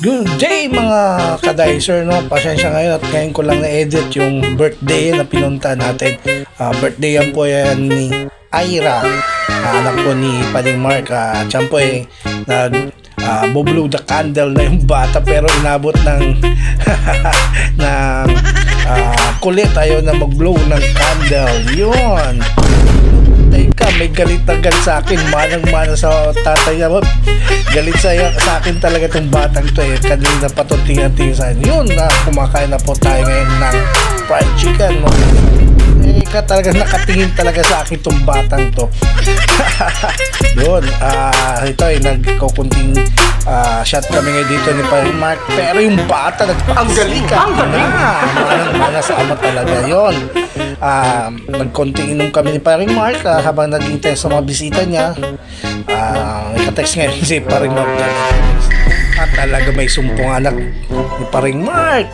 Good day mga kadicer, no? Pasensya ngayon at ngayon ko lang na-edit yung birthday na pinunta natin. Ah, birthday yan po yan ni Ira, ah, anak po ni Paling Mark. Uh, at yan po eh, nag ah, bublow the candle na yung bata pero inabot ng ng ah, kulit ayaw na mag-blow ng candle. Yun. Galit na galit sa akin. Manang-mana sa tatay niya. Galit sa, sa akin talaga itong batang to eh. Kanina pa ito tingnan-tingnan sa akin. Yun na, kumakain na po tayo ngayon ng fried chicken. No? Eh, ka talaga nakatingin talaga sa akin itong batang to. Yun, ah, ito ay nagkukunting ah, shot kami ngayon dito ni Paring Mark. Pero yung bata, ang galing. Ang galing. Manang-mana sa ama talaga. Yun. Ah, nagkonting inom kami ni Paring Mark ah, habang naghintay sa mga bisita niya. Ah, ikatext ngayon si Paring Mark. At talaga may sumpong anak ni Paring Mark.